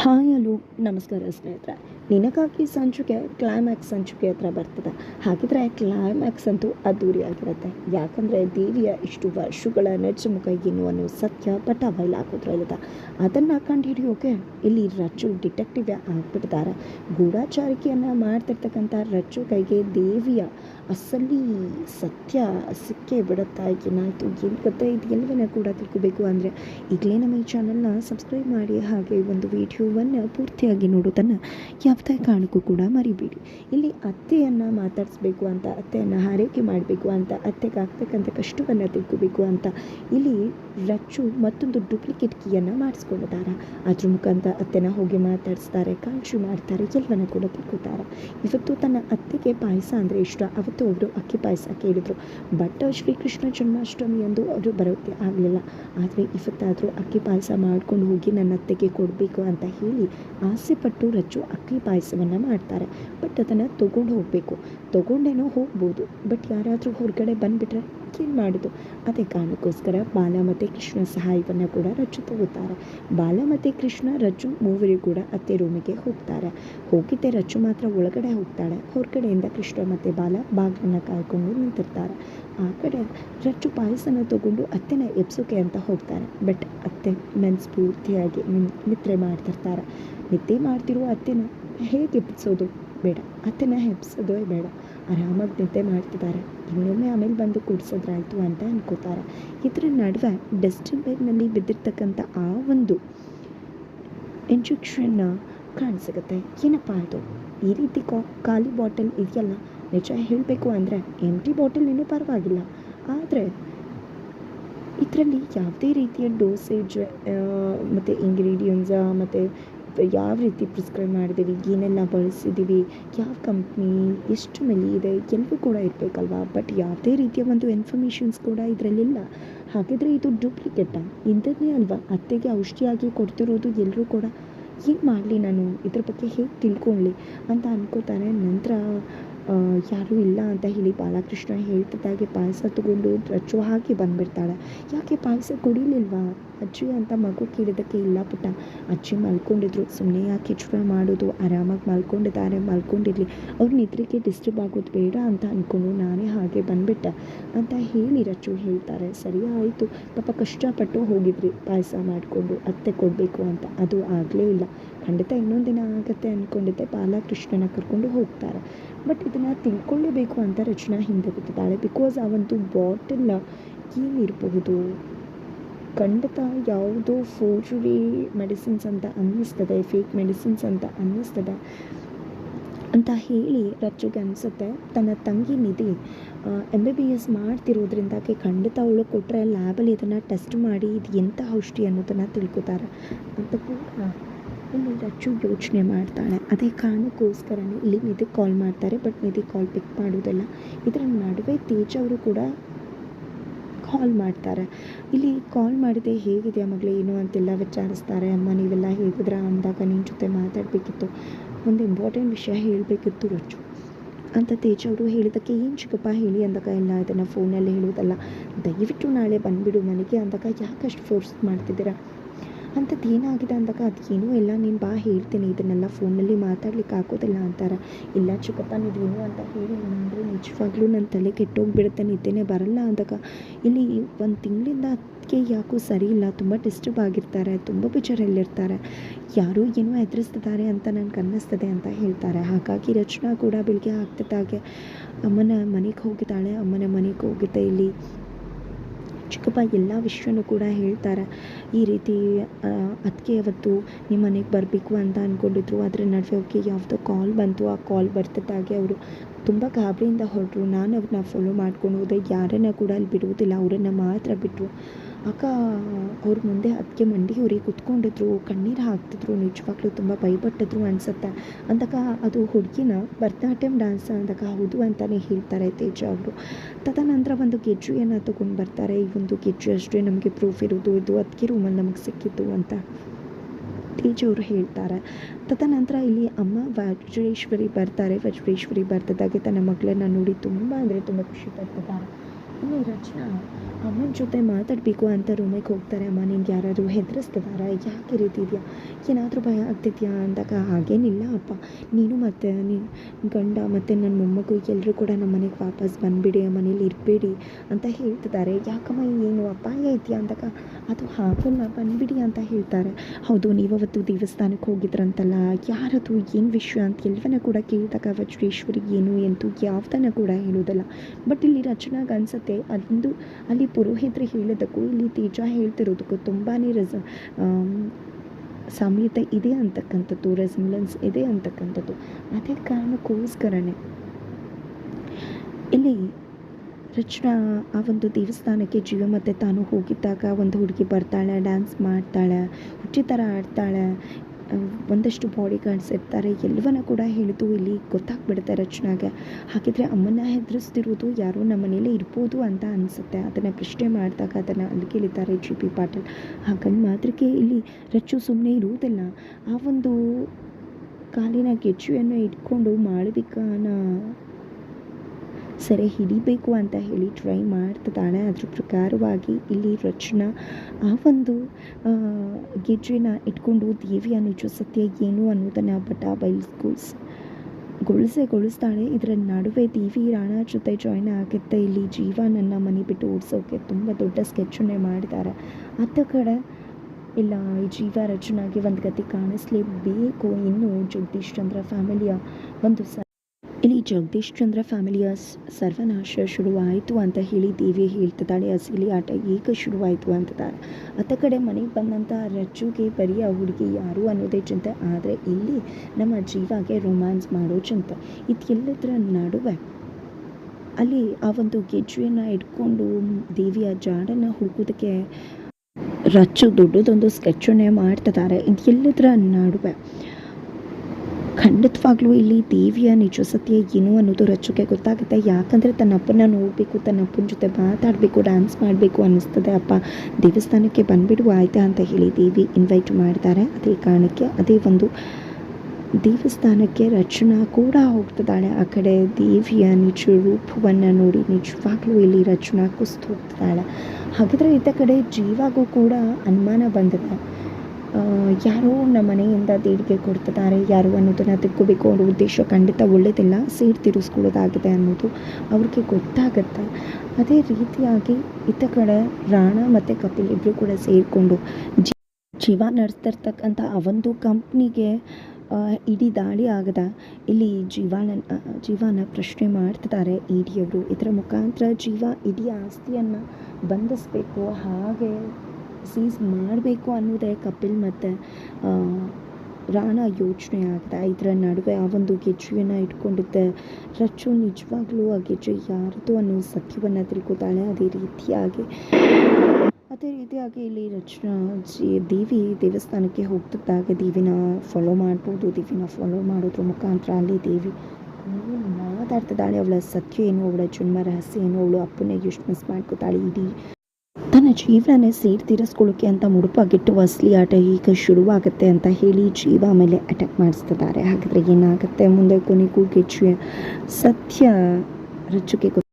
Hi hello, ನಮಸ್ಕಾರ ಸ್ನೇಹಿತರೆ. ನಿನಗಾಗಿ ಸಂಚುಕೆ ಕ್ಲೈಮ್ಯಾಕ್ಸ್ ಸಂಚುಕೆ ಹತ್ರ ಬರ್ತದೆ. ಹಾಗಿದ್ರೆ ಕ್ಲೈಮ್ಯಾಕ್ಸ್ ಅಂತೂ ಅದ್ದೂರಿಯಾಗಿರುತ್ತೆ. ಯಾಕಂದರೆ ದೇವಿಯ ಇಷ್ಟು ವರ್ಷಗಳ ನೆಚ್ಚುಮುಖ ಏನು ಅನ್ನೋ ಸತ್ಯ ಪಟ್ಟ ಬಯಲಾಗೋದ್ರಲ್ಲಿದೆ ಅದನ್ನು ಕಂಡುಹಿಡಿಯೋಕೆ ಇಲ್ಲಿ ರಚ್ಚು ಡಿಟೆಕ್ಟಿವ್ ಆಗ್ಬಿಡ್ತಾರೆ ಗೂಢಾಚಾರಿಕೆಯನ್ನು ಮಾಡ್ತಿರ್ತಕ್ಕಂಥ ರಚ್ಚು ಕೈಗೆ ದೇವಿಯ ಅಸಲಿ ಸತ್ಯ, ಸಿಕ್ಕೇ ಬಿಡುತ್ತಾ ಏನಾಯಿತು ಏನು ಕಥೆ ಇದು ಎಲ್ಲವನ್ನ ಕೂಡ ತಿಳ್ಕೋಬೇಕು ಅಂದರೆ ಈಗಲೇ ನಮ್ಮ ಈ ಚಾನಲ್ನ ಸಬ್ಸ್ಕ್ರೈಬ್ ಮಾಡಿ ಹಾಗೆ ಒಂದು ವಿಡಿಯೋವನ್ನು ಪೂರ್ತಿಯಾಗಿ ನೋಡೋದನ್ನು ಯಾವುದೇ ಕಾರಣಕ್ಕೂ ಕೂಡ ಮರಿಬೇಡಿ. ಇಲ್ಲಿ ಅತ್ತೆಯನ್ನು ಮಾತಾಡಿಸ್ಬೇಕು ಅಂತ, ಅತ್ತೆಯನ್ನು ಹಾರೈಕೆ ಮಾಡಬೇಕು ಅಂತ, ಅತ್ತೆಗೆ ಆಗ್ತಕ್ಕಂಥ ಕಷ್ಟವನ್ನು ತಿಳ್ಕೋಬೇಕು ಅಂತ ಇಲ್ಲಿ ರಚ್ಚು ಮತ್ತೊಂದು ಡೂಪ್ಲಿಕೇಟ್ ಕೀಯನ್ನು ಮಾಡಿಸ್ಕೊಂಡಿದ್ದಾರೆ. ಅದ್ರ ಮುಖಾಂತರ ಅತ್ತೆನ ಹೋಗಿ ಮಾತಾಡಿಸ್ತಾರೆ, ಕಾಳಜಿ ಮಾಡ್ತಾರೆ, ಎಲ್ಲವನ್ನು ಕೂಡ ತಿಳ್ಕೊತಾರೆ. ಇವತ್ತು ತನ್ನ ಅತ್ತೆಗೆ ಪಾಯಸ ಅಂದರೆ ಇಷ್ಟ. ಅವತ್ತು ಅವರು ಅಕ್ಕಿ ಪಾಯಸ ಕೇಳಿದರು. ಬಟ್ ಶ್ರೀಕೃಷ್ಣ ಜನ್ಮಾಷ್ಟಮಿ ಎಂದು ಅವರು ಬರೋಕ್ಕೆ ಆಗಲಿಲ್ಲ. ಆದರೆ ಇವತ್ತಾದರೂ ಅಕ್ಕಿ ಪಾಯಸ ಮಾಡ್ಕೊಂಡು ಹೋಗಿ ನನ್ನ ಅತ್ತೆಗೆ ಕೊಡಬೇಕು ಅಂತ ಹೇಳಿ ಆಸೆ ಪಟ್ಟು ರಚ್ಚು ಅಕ್ಕಿ ಪಾಯಸವನ್ನು ಮಾಡ್ತಾರೆ. ಬಟ್ ಅದನ್ನು ತೊಗೊಂಡು ಹೋಗಬೇಕು. ತೊಗೊಂಡೇನೋ ಹೋಗ್ಬೋದು. ಬಟ್ ಯಾರಾದರೂ ಹೊರಗಡೆ ಬಂದುಬಿಟ್ರೆ ಏನು ಮಾಡೋದು? ಅದೇ ಕಾರಣಕ್ಕೋಸ್ಕರ ಬಾಲ ಮತ್ತು ಕೃಷ್ಣ ಸಹಾಯವನ್ನು ಕೂಡ ರಚ್ಚು ತಗೋತಾರೆ. ಬಾಲ ಮತ್ತು ಕೃಷ್ಣ ರಜ್ಜು ಮೂವರಿಗೂ ಕೂಡ ಅತ್ತೆ ರೂಮಿಗೆ ಹೋಗ್ತಾರೆ. ಹೋಗಿದ್ದೆ ರಜ್ಜು ಮಾತ್ರ ಒಳಗಡೆ ಹೋಗ್ತಾಳೆ. ಹೊರಗಡೆಯಿಂದ ಕೃಷ್ಣ ಮತ್ತು ಬಾಲ ಬಾಗಿಲನ್ನು ಕಾಯ್ಕೊಂಡು ನಿಂತಿರ್ತಾರೆ. ಆ ಕಡೆ ರಚ್ಚು ಪಾಯಸನ ತಗೊಂಡು ಅತ್ತೆನ ಎಬ್ಸೋಕೆ ಅಂತ ಹೋಗ್ತಾರೆ. ಬಟ್ ಅತ್ತೆ ಮನಸ್ಫೂರ್ತಿಯಾಗಿ ನಿದ್ರೆ ಮಾಡ್ತಿರ್ತಾರೆ. ನಿದ್ದೆ ಮಾಡ್ತಿರೋ ಅತ್ತೆನ ಹೇಗೆ ಎಬ್ಸೋದು? ಬೇಡ. ಅತ್ತೆನ ಹೆಬ್ಸೋದೇ ಬೇಡ. ಆರಾಮಾಗಿ ನಿದ್ದೆ ಮಾಡ್ತಿದ್ದಾರೆ. ಇನ್ನೊಮ್ಮೆ ಆಮೇಲೆ ಬಂದು ಕೂಡಿಸೋದ್ರಾಯ್ತು ಅಂತ ಅನ್ಕೋತಾರೆ. ಇದರ ನಡುವೆ ಡಸ್ಟ್ಬಿನ್ನಲ್ಲಿ ಬಿದ್ದಿರ್ತಕ್ಕಂಥ ಆ ಒಂದು ಇಂಜೆಕ್ಷನ್ನ ಕಾಣಿಸಿಗುತ್ತೆ ಏನಪ್ಪ ಅದು ಈ ರೀತಿ ಕಾ, ಖಾಲಿ ಬಾಟಲ್ ಇದೆಯಲ್ಲ? ನಿಜ ಹೇಳಬೇಕು ಅಂದರೆ ಎಂಟಿ ಬಾಟಲ್ ಏನೂ ಪರವಾಗಿಲ್ಲ. ಆದರೆ ಇದರಲ್ಲಿ ಯಾವುದೇ ರೀತಿಯ ಡೋಸೇಜ್ ಮತ್ತು ಇಂಗ್ರೀಡಿಯೆಂಟ್ಸ ಮತ್ತು ಯಾವ ರೀತಿ ಪ್ರಿಸ್ಕ್ರೈಬ್ ಮಾಡಿದ್ದೀವಿ, ಏನೆಲ್ಲ ಬಳಸಿದ್ದೀವಿ, ಯಾವ ಕಂಪ್ನಿ ಎಷ್ಟು ಮಿಲಿ ಇದೆ ಎಲ್ಲವೂ ಕೂಡ ಇರಬೇಕಲ್ವಾ? ಬಟ್ ಯಾವುದೇ ರೀತಿಯ ಒಂದು ಇನ್ಫಾರ್ಮೇಷನ್ಸ್ ಕೂಡ ಇದರಲ್ಲಿಲ್ಲ. ಹಾಗಿದ್ರೆ ಇದು ಡೂಪ್ಲಿಕೇಟಾ ಇಂಥದ್ದೇ ಅಲ್ವಾ? ಅತ್ತೆಗೆ ಔಷಧಿಯಾಗಿ ಕೊಡ್ತಿರೋದು ಎಲ್ಲರೂ ಕೂಡ? ಏನು ಮಾಡಲಿ ನಾನು? ಇದ್ರ ಬಗ್ಗೆ ಹೇಗೆ ತಿಳ್ಕೊಳ್ಳಿ ಅಂತ ಅನ್ಕೋತಾರೆ ನಂತರ ಯಾರೂ ಇಲ್ಲ ಅಂತ ಹೇಳಿ ಬಾಲಕೃಷ್ಣ ಹೇಳ್ತಿದ್ದಾಗೆ ಪಾಯಸ ತಗೊಂಡು ರಚ್ಚು ಹಾಕಿ ಬಂದುಬಿಡ್ತಾಳೆ. ಯಾಕೆ ಪಾಯಸ ಕುಡಿಲಿಲ್ವಾ? ಅಜ್ಜಿ ಅಂತ ಮಗು ಕೇಳಿದ್ದಕ್ಕೆ ಇಲ್ಲ ಪುಟ್ಟ. ಅಜ್ಜಿ ಮಲ್ಕೊಂಡಿದ್ರು. ಸುಮ್ಮನೆ ಯಾಕೆ ಕಿಚುಡ ಮಾಡೋದು? ಆರಾಮಾಗಿ ಮಲ್ಕೊಂಡಿದ್ದಾರೆ, ಮಲ್ಕೊಂಡಿರಲಿ. ಅವ್ರ ನಿದ್ರೆಗೆ ಡಿಸ್ಟರ್ಬ್ ಆಗೋದು ಬೇಡ ಅಂತ ಅಂದ್ಕೊಂಡು ನಾನೇ ಹಾಗೆ ಬಂದುಬಿಟ್ಟೆ ಅಂತ ಹೇಳಿ ರಚ್ಚು ಹೇಳ್ತಾರೆ. ಸರಿ ಆಯಿತು. ಪಾಪ ಕಷ್ಟಪಟ್ಟು ಹೋಗಿದ್ರಿ ಪಾಯಸ ಮಾಡಿಕೊಂಡು, ಅತ್ತೆ ಕೊಡಬೇಕು ಅಂತ. ಅದು ಆಗಲೇ ಇಲ್ಲ. ಖಂಡಿತ ಇನ್ನೊಂದು ದಿನ ಆಗುತ್ತೆ ಅಂದ್ಕೊಂಡಿದ್ದೆ ಬಾಲಕೃಷ್ಣನ ಕರ್ಕೊಂಡು ಹೋಗ್ತಾರೆ. ಬಟ್ ಇದನ್ನು ತಿಳ್ಕೊಳ್ಳೇಬೇಕು ಅಂತ ರಚನಾ ಹಿಂದೆ ಬಿಕಾಸ್ ಆ ಒಂದು ಬಾಟಲ್ ಏನಿರಬಹುದು ಖಂಡಿತ ಯಾವುದೋ ಫೋರ್ಜುರಿ ಮೆಡಿಸಿನ್ಸ್ ಅಂತ ಅನ್ನಿಸ್ತದೆ ಫೇಕ್ ಮೆಡಿಸಿನ್ಸ್ ಅಂತ ಅನ್ನಿಸ್ತದೆ ಅಂತ ಹೇಳಿ ರಚ್ಚುಗೆ ಅನಿಸುತ್ತೆ. ತನ್ನ ತಂಗಿ Nidhi M B B S ಮಾಡ್ತಿರೋದ್ರಿಂದಾಗಿ ಖಂಡಿತ ಅವಳು ಕೊಟ್ಟರೆ ಲ್ಯಾಬಲ್ಲಿ ಇದನ್ನು ಟೆಸ್ಟ್ ಮಾಡಿ, ಇದು ಎಂಥ ಔಷಧಿ ಅನ್ನೋದನ್ನು ತಿಳ್ಕೊತಾರೆ. ಅಂತ ಕೂಡ ಇಲ್ಲಿ ರಚ್ಚು ಯೋಚನೆ ಮಾಡ್ತಾಳೆ. ಅದೇ ಕಾರಣಕ್ಕೋಸ್ಕರನೇ ಇಲ್ಲಿ ನಿಧಿ ಕಾಲ್ ಮಾಡ್ತಾರೆ ಬಟ್ ನಿಧಿ ಕಾಲ್ ಪಿಕ್ ಮಾಡೋದಿಲ್ಲ ಇದರ ನಡುವೆ ತೇಜ್ ಅವರು ಕೂಡ ಕಾಲ್ ಮಾಡ್ತಾರೆ. ಇಲ್ಲಿ ಕಾಲ್ ಮಾಡಿದೆ, ಹೇಗಿದೆಯಾ ಮಗಳೇ, ಏನು ಅಂತೆಲ್ಲ ವಿಚಾರಿಸ್ತಾರೆ. ಅಮ್ಮ, ನೀವೆಲ್ಲ ಹೇಗಿದ್ರ? ಅಂದಾಗ ನಿನ್ನ ಜೊತೆ ಮಾತಾಡಬೇಕಿತ್ತು. ಒಂದು ಇಂಪಾರ್ಟೆಂಟ್ ವಿಷಯ ಹೇಳಬೇಕಿತ್ತು ರಚ್ಚು ಅಂತ ತೇಜ್ ಅವರು ಹೇಳಿದ್ದಕ್ಕೆ, ಏನು ಚಿಕ್ಕಪ್ಪ, ಹೇಳಿ ಅಂದಾಗ, ಇಲ್ಲ, ಇದನ್ನು ಫೋನಲ್ಲಿ ಹೇಳೋದಲ್ಲ ದಯವಿಟ್ಟು ನಾಳೆ ಬಂದುಬಿಡು ಮನೆಗೆ ಅಂದಾಗ, ಯಾಕಷ್ಟು ಫೋರ್ಸ್ ಮಾಡ್ತಿದ್ದೀರಾ? ಅಂಥದ್ದು ಏನಾಗಿದೆ ಅಂದಾಗ ಅದು ಏನೂ ಇಲ್ಲ, ನೀನು ಬಾ ಹೇಳ್ತೀನಿ, ಇದನ್ನೆಲ್ಲ ಫೋನಲ್ಲಿ ಮಾತಾಡ್ಲಿಕ್ಕೆ ಆಗೋದಿಲ್ಲ ಅಂತಾರೆ. ಇಲ್ಲ ಚಿಕ್ಕಪ್ಪ ನೀವೇನು ಅಂತ ಹೇಳಿ ಅಂದರೆ ನಿಜವಾಗ್ಲೂ ನನ್ನ ತಲೆ ಕೆಟ್ಟೋಗ್ಬಿಡುತ್ತೆ, ನಿದ್ದೆನೇ ಬರಲ್ಲ ಅಂದಾಗ. ಇಲ್ಲಿ ಒಂದು ತಿಂಗಳಿಂದ ಅದಕ್ಕೆ ಯಾಕೋ ಸರಿ ಇಲ್ಲ, ತುಂಬ ಡಿಸ್ಟರ್ಬ್ ಆಗಿರ್ತಾರೆ, ತುಂಬ ಬೇಜಾರಲ್ಲಿರ್ತಾರೆ. ಯಾರೋ ಏನೋ ಎದುರಿಸ್ತಿದ್ದಾರೆ ಅಂತ ನನಗೆ ಅನ್ನಿಸ್ತದೆ ಅಂತ ಹೇಳ್ತಾರೆ. ಹಾಗಾಗಿ ರಚನಾ ಕೂಡ ಬೆಳಗ್ಗೆ ಆಗ್ತಿದ್ದಾಗೆ, ಅಮ್ಮನ ಮನೆಗೆ ಹೋಗಿದ್ದಾಳೆ, ಅಮ್ಮನ ಮನೆಗೆ ಹೋಗಿದ್ದೆ ಇಲ್ಲಿ. ಚಿಕ್ಕಪ್ಪ ಎಲ್ಲ ವಿಷಯನೂ ಕೂಡ ಹೇಳ್ತಾರೆ. ಈ ರೀತಿ ಅದಕ್ಕೆ ಅವತ್ತು ನಿಮ್ಮ ಮನೆಗೆ ಬರಬೇಕು ಅಂತ ಅಂದ್ಕೊಂಡಿದ್ರು ಅದರ ನಡುವೆ ಅವ್ರಿಗೆ ಯಾವುದೋ ಕಾಲ್ ಬಂತು. ಆ ಕಾಲ್ ಬರ್ತಿದ್ದಾಗೆ ಅವರು ತುಂಬ ಗಾಬರಿಯಿಂದ ಹೊರಟರು. ನಾನು ಅವ್ರನ್ನ ಫಾಲೋ ಮಾಡ್ಕೊಂಡು ಹೋದೆ. ಯಾರನ್ನು ಕೂಡ ಅಲ್ಲಿ ಬಿಡುವುದಿಲ್ಲ. ಅವರನ್ನು ಮಾತ್ರ ಬಿಟ್ಟರು ಆಗ ಅವ್ರ ಮುಂದೆ ಅದಕ್ಕೆ ಮಂಡಿ ಉರಿ ಕುತ್ಕೊಂಡಿದ್ರು, ಕಣ್ಣೀರು ಹಾಕ್ತಿದ್ರು ನಿಜವಾಗ್ಲೂ ತುಂಬ ಭಯಪಟ್ಟಿದ್ರು ಅನಿಸುತ್ತೆ. ಅಂದಾಗ ಅದು ಹುಡುಗಿನ ಭರತನಾಟ್ಯಂ ಡ್ಯಾನ್ಸ್ ಅಂದಾಗ ಹೌದು ಅಂತಲೇ ಹೇಳ್ತಾರೆ ತೇಜ ಅವರು. ತದನಂತರ ಒಂದು ಗೆಜ್ಜೆಯನ್ನು ತೊಗೊಂಡು ಬರ್ತಾರೆ. ಈ ಒಂದು ಗೆಜ್ಜೆ ಅಷ್ಟೇ ನಮಗೆ ಪ್ರೂಫ್ ಇರೋದು, ಇದು ಅದಕ್ಕೆ ರೂಮಲ್ಲಿ ನಮಗೆ ಸಿಕ್ಕಿತ್ತು ಅಂತ ತೇಜ್ ಅವರು ಹೇಳ್ತಾರೆ. ತದನಂತರ ಇಲ್ಲಿ ಅಮ್ಮ ವಜ್ರೇಶ್ವರಿ ಬರ್ತಾರೆ. ವಜ್ರೇಶ್ವರಿ ಬರ್ತದಾಗೆ ತನ್ನ ಮಗಳನ್ನ ನೋಡಿ ತುಂಬ ಅಂದರೆ ತುಂಬ ಖುಷಿ ಪಡ್ತಿದ್ದಾರೆ. ಇನ್ನು ರಚನಾ, ಅಮ್ಮನ ಜೊತೆ ಮಾತಾಡಬೇಕು ಅಂತ ರೂಮಿಗೆ ಹೋಗ್ತಾರೆ. ಅಮ್ಮ, ನಿಂಗೆ ಯಾರಾದರೂ ಹೆದರಿಸ್ತಿದಾರ? ಯಾಕೆ ರೀತಿ ಇದೆಯಾ? ಏನಾದರೂ ಭಯ ಆಗ್ತಿದ್ಯಾ ಅಂದಾಗ, ಹಾಗೇನಿಲ್ಲ ಅಪ್ಪ. ನೀನು ಮತ್ತು ನೀನು ಗಂಡ ಮತ್ತು ನನ್ನ ಮೊಮ್ಮಗು ಎಲ್ಲರೂ ಕೂಡ ನಮ್ಮ ಮನೆಗೆ ವಾಪಸ್ ಬಂದುಬಿಡಿ ಮನೇಲಿ ಇರಬೇಡಿ ಅಂತ ಹೇಳ್ತಿದ್ದಾರೆ ಯಾಕಮ್ಮ ಏನು ಅಪಾಯ ಇದೆಯಾ ಅಂದಾಗ, ಅದು ಹಾಗಲ್ಲ, ಬಂದುಬಿಡಿ ಅಂತ ಹೇಳ್ತಾರೆ. ಹೌದು ನೀವು ಅವತ್ತು ದೇವಸ್ಥಾನಕ್ಕೆ ಹೋಗಿದ್ರಂತಲ್ಲ, ಯಾರದು ಏನು ವಿಷಯ ಅಂತ ಎಲ್ಲವನ್ನ ಕೂಡ ಕೇಳಿದಾಗ ವಜ್ರೇಶ್ವರಿ ಏನು ಎಂತೂ ಯಾವ್ದನ್ನು ಕೂಡ ಹೇಳೋದಲ್ಲ ಬಟ್ ಇಲ್ಲಿ ರಚನಾಗ ಅನ್ಸುತ್ತೆ ಅದೊಂದು ಅಲ್ಲಿ ಪುರೋಹಿತರು ಹೇಳೋದಕ್ಕೂ ಇಲ್ಲಿ ತೇಜ ಹೇಳ್ತಿರೋದಕ್ಕೂ ತುಂಬಾ ರೆಸ ಸಾಮ್ಯತೆ ಇದೆ ಅಂತಕ್ಕಂಥದ್ದು ರೆಸಿಮ್ಲೆನ್ಸ್ ಇದೆ ಅಂತಕ್ಕಂಥದ್ದು. ಅದೇ ಕಾರಣಕ್ಕೋಸ್ಕರನೇ ಇಲ್ಲಿ ರಚನಾ ಆ ಒಂದು ದೇವಸ್ಥಾನಕ್ಕೆ ಜೀವ ಮತ್ತು ತಾನು ಹೋಗಿದ್ದಾಗ, ಒಂದು ಹುಡುಗಿ ಬರ್ತಾಳೆ ಡ್ಯಾನ್ಸ್ ಮಾಡ್ತಾಳೆ ಹುಚ್ಚಿ ಥರ ಆಡ್ತಾಳೆ ಒಂದಷ್ಟು ಬಾಡಿ ಗಾರ್ಡ್ಸ್ ಇರ್ತಾರೆ. ಎಲ್ಲವನ್ನ ಕೂಡ ಹೇಳಿದ್ದು ಇಲ್ಲಿ ಗೊತ್ತಾಗ್ಬಿಡುತ್ತೆ ರಚನಾಗೆ. ಹಾಗಿದ್ರೆ ಅಮ್ಮನ ಹೆದರಿಸ್ತಿರೋದು ಯಾರೋ ನಮ್ಮ ಮನೇಲಿ ಇರ್ಬೋದು ಅಂತ ಅನಿಸುತ್ತೆ. ಅದನ್ನು ಪ್ರಶ್ನೆ ಮಾಡಿದಾಗ ಅದನ್ನು ಅಲ್ಲಿ ಕೇಳಿದ್ದಾರೆ ಜಿ ಪಿ ಪಾಟೀಲ್. ಹಾಗಾಗಿ ಮಾತ್ರಕ್ಕೆ ಇಲ್ಲಿ ರಚ್ಚು ಸುಮ್ಮನೆ ಇರುವುದಿಲ್ಲ. ಆ ಒಂದು ಕಾಲಿನ ಗೆಜ್ಜೆಯನ್ನು ಇಟ್ಕೊಂಡು ಮಾಳವಿಕಾನ ಸೆರೆ, ಹಿಡಿಬೇಕು ಅಂತ ಹೇಳಿ ಟ್ರೈ ಮಾಡ್ತಿದ್ದಾಳೆ ಅದ್ರ ಪ್ರಕಾರವಾಗಿ ಇಲ್ಲಿ ರಚನಾ, ಆ ಒಂದು ಗೆಜ್ಜೆನ ಇಟ್ಕೊಂಡು ದೇವಿಯ ನಿಜ ಸತ್ಯ ಏನು ಅನ್ನೋದನ್ನು ಬಟ ಬಯಲ್ಸ್ಗೊಳ್ಸ್ ಗೊಳಿಸೇ ಗೊಳಿಸ್ತಾಳೆ. ಇದರ ನಡುವೆ ದೇವಿ ರಾಣಾ ಜೊತೆ ಜಾಯ್ನ್ ಆಗುತ್ತೆ. ಇಲ್ಲಿ ಜೀವ ನನ್ನ ಮನೆ ಬಿಟ್ಟು ಓಡಿಸೋಕೆ ತುಂಬ ದೊಡ್ಡ ಸ್ಕೆಚನ್ನೇ ಮಾಡಿದ್ದಾರೆ ಅತ್ತ ಕಡೆ ಇಲ್ಲ, ಈ ಜೀವ ರಚನಾಗಿ ಒಂದು ಗತಿ ಕಾಣಿಸ್ಲೇಬೇಕು. ಇನ್ನು ಜಗದೀಶ್ ಚಂದ್ರ ಫ್ಯಾಮಿಲಿಯ ಒಂದು ಸ ಇಲ್ಲಿ ಜಗದೀಶ್ ಚಂದ್ರ ಫ್ಯಾಮಿಲಿಯಸ್ ಸರ್ವನಾಶ ಶುರುವಾಯಿತು ಅಂತ ಹೇಳಿ ದೇವಿ ಹೇಳ್ತಿದ್ದಾಳೆ. ಅಸಲಿ ಆಟ ಈಗ ಶುರುವಾಯಿತು ಅಂತಿದ್ದಾರೆ ಅತ್ತ ಕಡೆ ಮನೆಗೆ ಬಂದಂಥ ರಜ್ಜುಗೆ ಬರೀ ಆ ಹುಡುಗಿ ಯಾರು ಅನ್ನೋದೇ ಚಿಂತೆ. ಆದರೆ ಇಲ್ಲಿ ನಮ್ಮ ಜೀವಾಗೆ ರೊಮ್ಯಾನ್ಸ್ ಮಾಡೋ ಚಿಂತೆ. ಇದೆಲ್ಲದರ ನಡುವೆ ಅಲ್ಲಿ ಆ ಒಂದು ಗೆಜ್ಜೆಯನ್ನು ಇಟ್ಕೊಂಡು ದೇವಿಯ ಜಾಡನ್ನು ಹುಡುಕೋದಕ್ಕೆ ರಚ್ಚು ದೊಡ್ಡದೊಂದು ಸ್ಕೆಚ್ಚನ್ನೇ ಮಾಡ್ತಿದ್ದಾರೆ ಇದೆಲ್ಲದರ ನಡುವೆ ಖಂಡಿತವಾಗ್ಲೂ ಇಲ್ಲಿ ದೇವಿಯ ನಿಜ ಸತ್ಯ ಏನು ಅನ್ನೋದು ರಚ್ಚುಗೆ ಗೊತ್ತಾಗುತ್ತೆ. ಯಾಕಂದರೆ ತನ್ನ ಅಪ್ಪನ ನೋಡಬೇಕು ತನ್ನ ಅಪ್ಪನ ಜೊತೆ ಮಾತಾಡಬೇಕು ಡ್ಯಾನ್ಸ್ ಮಾಡಬೇಕು ಅನ್ನಿಸ್ತದೆ. ಅಪ್ಪ ದೇವಸ್ಥಾನಕ್ಕೆ ಬಂದುಬಿಡು, ಆಯಿತಾ ಅಂತ ಹೇಳಿ ದೇವಿ ಇನ್ವೈಟ್ ಮಾಡ್ತಾರೆ ಅದೇ ಕಾರಣಕ್ಕೆ ಅದೇ ಒಂದು ದೇವಸ್ಥಾನಕ್ಕೆ ರಚನಾ ಕೂಡ ಹೋಗ್ತಿದ್ದಾಳೆ. ಆ ಕಡೆ ದೇವಿಯ ನಿಜ ರೂಪವನ್ನು ನೋಡಿ ನಿಜವಾಗ್ಲೂ ಇಲ್ಲಿ ರಚನಾ ಕುಸ್ತು ಹೋಗ್ತಿದ್ದಾಳೆ. ಹಾಗಿದ್ರೆ ಇದ್ದ ಕಡೆ ಜೀವಾಗೂ ಕೂಡ ಅನುಮಾನ ಬಂದಿದೆ. ಯಾರೋ ನಮ್ಮ ಮನೆಯಿಂದ ದೇಣಿಗೆ ಕೊಡ್ತಿದ್ದಾರೆ. ಯಾರು ಅನ್ನೋದನ್ನು ತಿಳ್ಕೊಬೇಕು ಅನ್ನೋ ಉದ್ದೇಶ ಖಂಡಿತ ಒಳ್ಳೆಯದಿಲ್ಲ ಸೀಟ್ ತಿರುಗಿಸ್ಕೊಳ್ಳೋದಾಗಿದೆ ಅನ್ನೋದು ಅವ್ರಿಗೆ ಗೊತ್ತಾಗುತ್ತೆ. ಅದೇ ರೀತಿಯಾಗಿ ಇತ್ತ ಕಡೆ ರಾಣ ಮತ್ತು ಕಪಿಲ್ ಇಬ್ಬರು ಕೂಡ ಸೇರಿಕೊಂಡು ಜೀವ ನಡೆಸ್ತಿರ್ತಕ್ಕಂಥ ಆ ಒಂದು ಕಂಪ್ನಿಗೆ ಇಡೀ ದಾಳಿ ಆಗದ. ಇಲ್ಲಿ ಜೀವನ ಜೀವನ ಪ್ರಶ್ನೆ ಮಾಡ್ತಿದ್ದಾರೆ ಇಡಿಯವರು. ಡಿಯವರು ಇದರ ಮುಖಾಂತರ ಜೀವ ಇಡೀ ಆಸ್ತಿಯನ್ನು ಬಂಧಿಸಬೇಕು. ಹಾಗೆ ಸೀಸ್ ಮಾಡಬೇಕು ಅನ್ನೋದೇ ಕಪಿಲ್ ಮತ್ತು ರಾಣ ಯೋಚನೆ ಆಗ್ತಾ ಇದರ ನಡುವೆ ಆ ಒಂದು ಗೆಜ್ಜೆಯನ್ನು ಇಟ್ಕೊಂಡಿದ್ದ ರಚ್ಚು ನಿಜವಾಗ್ಲೂ ಆ ಗೆಜ್ಜೆ ಯಾರ್ದು ಅನ್ನೋ ಸತ್ಯವನ್ನು ತಿಳ್ಕೊತಾಳೆ ಅದೇ ರೀತಿಯಾಗಿ ಅದೇ ರೀತಿಯಾಗಿ ಇಲ್ಲಿ ರಚನಾ ಜಿ, ದೇವಿ ದೇವಸ್ಥಾನಕ್ಕೆ ಹೋಗ್ತಿದ್ದಾಗ ದೇವಿನ ಫಾಲೋ ಮಾಡ್ಬೋದು. ದೇವಿನ ಫಾಲೋ ಮಾಡೋದ್ರ ಮುಖಾಂತರ ಅಲ್ಲಿ ದೇವಿ ಮಾತಾಡ್ತಿದ್ದಾಳೆ. ಅವಳ ಸತ್ಯ ಏನು? ಅವಳ ಜನ್ಮ ರಹಸ್ಯ ಏನು? ಅವಳು ಅಪ್ಪನೇ ಎಷ್ಟು ಮಿಸ್ ಮಾಡ್ಕೋತಾಳೆ ಇಡೀ ತನ್ನ ಜೀವನನೇ ಸೇರಿ ತೀರಿಸ್ಕೊಳ್ಳೋಕೆ ಅಂತ ಮುಡುಪಾಗಿಟ್ಟು ಅಸಲಿ ಆಟ ಈಗ ಶುರುವಾಗುತ್ತೆ ಅಂತ ಹೇಳಿ ಜೀವ ಮೇಲೆ ಅಟ್ಯಾಕ್ ಮಾಡಿಸ್ತಿದ್ದಾರೆ. ಹಾಗಾದರೆ ಏನಾಗುತ್ತೆ? ಮುಂದೆ ಕೊನೆಗೂ ಗೆಜ್ಜೆ ಸತ್ಯ ಗೊತ್ತು